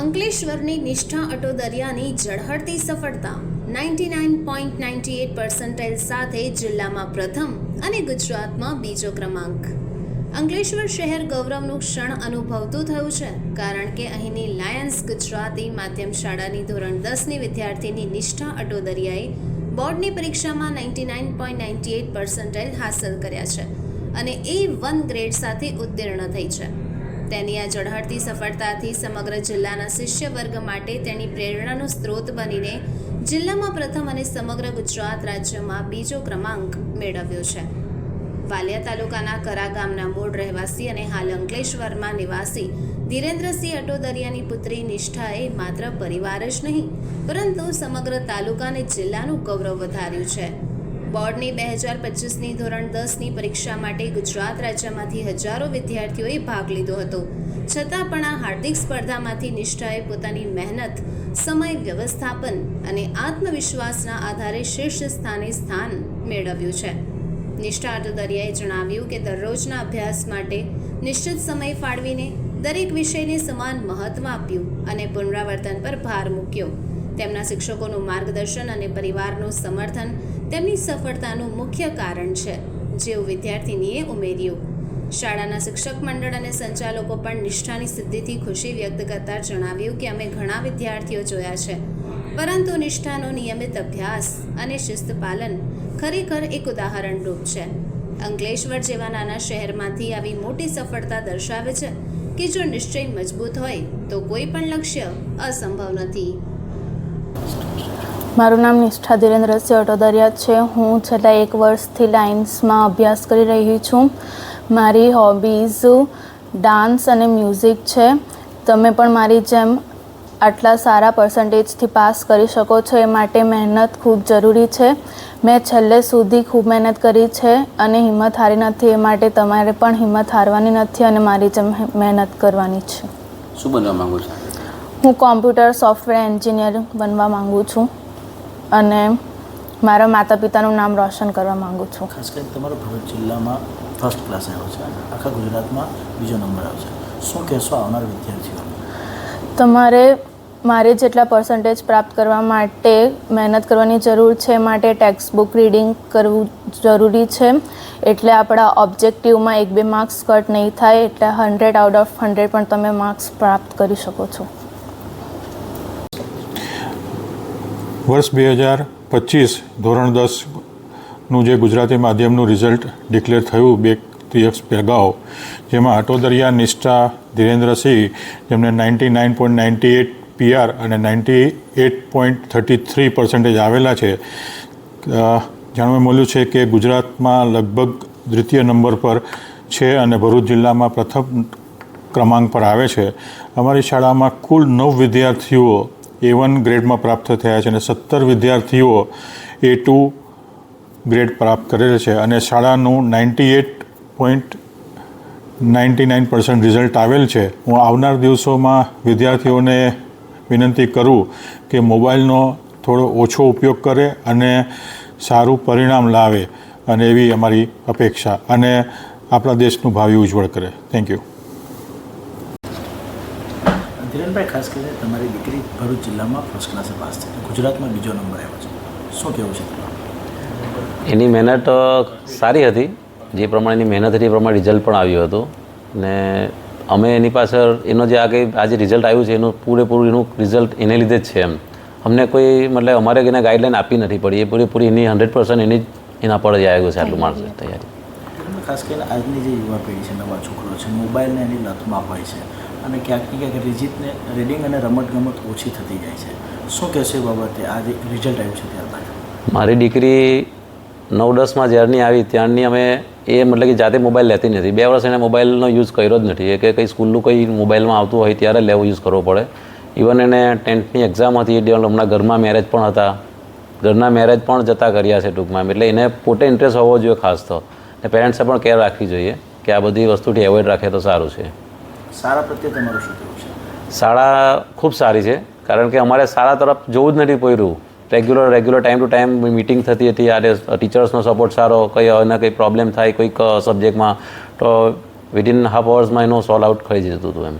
અંકલેશ્વરની નિષ્ઠા અટોદરિયાની ઝળહળતી સફળતા ninety nine point ninety eight percentile સાથે જિલ્લામાં પ્રથમ અને ગુજરાતમાં બીજો ક્રમાંક. અંકલેશ્વર શહેર ગૌરવનું ક્ષણ અનુભવતું થયું છે, કારણ કે અહીંની લાયન્સ ગુજરાતી માધ્યમ શાળાની ધોરણ દસની વિદ્યાર્થીની નિષ્ઠા અટોદરિયાએ બોર્ડની પરીક્ષામાં ninety nine point ninety eight percentile હાંસલ કર્યા છે અને એ વન ગ્રેડ સાથે ઉત્તીર્ણ થઈ છે. તેની આ ઝળહળતી સફળતાથી સમગ્ર જિલ્લાના શિષ્ય વર્ગ માટે તેની પ્રેરણાનો સ્ત્રોત બનીને જિલ્લામાં પ્રથમ અને સમગ્ર ગુજરાત રાજ્યમાં બીજો ક્રમાંક મેળવ્યો છે. વાલિયા તાલુકાના કરા ગામના મૂળ રહેવાસી અને હાલ અંકલેશ્વરમાં નિવાસી ધીરેન્દ્રસિંહ અટોદરિયાની પુત્રી નિષ્ઠાએ માત્ર પરિવાર જ નહીં, પરંતુ સમગ્ર તાલુકા અને જિલ્લાનું ગૌરવ વધાર્યું છે. બોર્ડની બે હજાર પચીસની ધોરણ દસની પરીક્ષા માટે ગુજરાત રાજ્યમાંથી હજારો વિદ્યાર્થીઓએ ભાગ લીધો હતો. છતાં પણ આ હાર્દિક સ્પર્ધામાંથી નિષ્ઠાએ પોતાની મહેનત, સમય વ્યવસ્થાપન અને આત્મવિશ્વાસના આધારે શીર્ષ સ્થાને સ્થાન મેળવ્યું છે. નિષ્ઠા અટોદરિયાએ જણાવ્યું કે દરરોજના અભ્યાસ માટે નિશ્ચિત સમય ફાળવીને દરેક વિષયને સમાન મહત્વ આપ્યું અને પુનરાવર્તન પર ભાર મૂક્યો. તેમના શિક્ષકોનું માર્ગદર્શન અને પરિવારનું સમર્થન તેમની સફળતાનું મુખ્ય કારણ છે, જેવું વિદ્યાર્થીનીએ ઉમેર્યું. શાળાના શિક્ષક મંડળ અને સંચાલકો પણ નિષ્ઠાની સિદ્ધિથી ખુશી વ્યક્ત કરતા જણાવ્યું કે અમે ઘણા વિદ્યાર્થીઓ જોયા છે, પરંતુ નિષ્ઠાનો નિયમિત અભ્યાસ અને શિસ્ત પાલન ખરેખર એક ઉદાહરણરૂપ છે. અંકલેશ્વર જેવા નાના શહેરમાંથી આવી મોટી સફળતા દર્શાવે છે કે જો નિશ્ચય મજબૂત હોય, તો કોઈ પણ લક્ષ્ય અસંભવ નથી. મારું નામ નિષ્ઠા ધીરેન્દ્રસિંહ અટોદરિયા છે. હું છેલ્લા એક વર્ષથી લાઇન્સમાં અભ્યાસ કરી રહી છું. મારી હોબીઝ ડાન્સ અને મ્યુઝિક છે. તમે પણ મારી જેમ આટલા સારા પર્સન્ટેજથી પાસ કરી શકો છો. એ માટે મહેનત ખૂબ જરૂરી છે. મેં છેલ્લે સુધી ખૂબ મહેનત કરી છે અને હિંમત હારી નથી. એ માટે તમારે પણ હિંમત હારવાની નથી અને મારી જેમ મહેનત કરવાની છે. શું બનવા માંગુ છું? હું કોમ્પ્યુટર સોફ્ટવેર એન્જિનિયર બનવા માગું છું. અને મારા માતા પિતાનું નામ રોશન કરવા માંગુ છું. ખાસ કરીને તમારો ભરૂચ જિલ્લામાં ફર્સ્ટ ક્લાસ આવ્યો છે આખા ગુજરાતમાં બીજો નંબર આવ્યો છે. શું કહેશો આવનાર વિદ્યાર્થીઓ? તમારે મારે જેટલા પર્સન્ટેજ પ્રાપ્ત કરવા માટે મહેનત કરવાની જરૂર છે માટે ટેક્સ્ટ બુક રીડિંગ કરવું જરૂરી છે. એટલે આપણા ઓબ્જેક્ટિવમાં એક બે માર્ક્સ કટ નહીં થાય એટલે હંડ્રેડ આઉટ ઓફ હંડ્રેડ પણ તમે માર્ક્સ પ્રાપ્ત કરી શકો છો. વર્ષ બે હજાર પચીસ ધોરણ દસનું જે ગુજરાતી માધ્યમનું રિઝલ્ટ ડિક્લેર થયું બે ત્રીએક્સ અગાઉ જેમાં અટોદરિયા નિષ્ઠા ધીરેન્દ્રસિંહ, જેમને ninety nine point ninety eight PR અને ninety eight point thirty three percentage આવેલા છે. જાણવા મળ્યું છે કે ગુજરાતમાં લગભગ દ્વિતીય નંબર પર છે અને ભરૂચ જિલ્લામાં પ્રથમ ક્રમાંક પર આવે છે. અમારી શાળામાં કુલ નવ વિદ્યાર્થીઓ એ વન ગ્રેડમાં પ્રાપ્ત થયા છે અને સત્તર વિદ્યાર્થીઓ એ ટુ ગ્રેડ પ્રાપ્ત કરેલ છે અને શાળાનું ninety eight point ninety nine percent result આવેલ છે. હું આવનાર દિવસોમાં વિદ્યાર્થીઓને વિનંતી કરું કે મોબાઈલનો થોડો ઓછો ઉપયોગ કરે અને સારું પરિણામ લાવે અને એવી અમારી અપેક્ષા અને આપણા દેશનું ભાવિ ઉજ્જવળ કરે. થેન્ક યુ ધીરેનભાઈ ખાસ કરીને તમારી દીકરી ભરૂચ જિલ્લામાં ફર્સ્ટ ક્લાસે પાસ થઈ. ગુજરાતમાં બીજો નંબર આવ્યો છે. શું કહેવું છે? એની મહેનત સારી હતી. જે પ્રમાણેની મહેનત હતી એ પ્રમાણે રિઝલ્ટ પણ આવ્યું હતું. ને અમે એની પાછળ એનો જે આગળ આજે રિઝલ્ટ આવ્યું છે એનું પૂરેપૂરું એનું રિઝલ્ટ એને લીધે જ છે એમ. અમને કોઈ મતલબ અમારે એને ગાઈડલાઈન આપી નથી પડી. એ પૂરેપૂરી એની હંડ્રેડ પર્સન્ટ એની એના પર જ આવ્યું છે આટલું માણસ તૈયારી. ખાસ કરીને આજની જે યુવા પેઢી છે નવા છોકરો છે મોબાઈલને એની લતમાં હોય છે. અને ક્યાંક ક્યાંક રીજીતને રીડિંગ અને રમતગમત ઓછી થતી જાય છે. શું કહેશો એ બાબતે? આજે રિઝલ્ટ આવ્યું છે ત્યારબાદ. મારી દીકરી નવ દસમાં જ્યારની આવી, ત્યારની અમે એ મતલબ કે જાતે મોબાઈલ લેતી નથી. બે વર્ષ એને મોબાઈલનો યુઝ કર્યો જ નથી. એ કે કંઈ સ્કૂલનું કંઈ મોબાઈલમાં આવતું હોય ત્યારે લેવો યુઝ કરવો પડે. ઇવન એને ટેન્થની એક્ઝામ હતી, એ દિવસ હમણાં ઘરમાં મેરેજ પણ હતા. ઘરના મેરેજ પણ જતા કર્યા છે ટૂંકમાં. એટલે એને પોતે ઇન્ટરેસ્ટ હોવો જોઈએ ખાસ તો. ને પેરેન્ટ્સે પણ કેર રાખવી જોઈએ કે આ બધી વસ્તુથી એવોઇડ રાખે તો સારું છે. શાળા પ્રત્યે તમારું શું કહેવું છે? શાળા ખૂબ સારી છે, કારણ કે અમારે શાળા તરફ જોવું જ નથી પડ્યું. Regular regular time to time meeting થતી હતી, આજે ટીચર્સનો સપોર્ટ સારો, કંઈ એને કંઈ પ્રોબ્લેમ થાય કોઈક સબ્જેક્ટમાં તો વિધિન હાફ અવર્સમાં એનું સોલ્વ આઉટ થઈ જતું હતું એમ.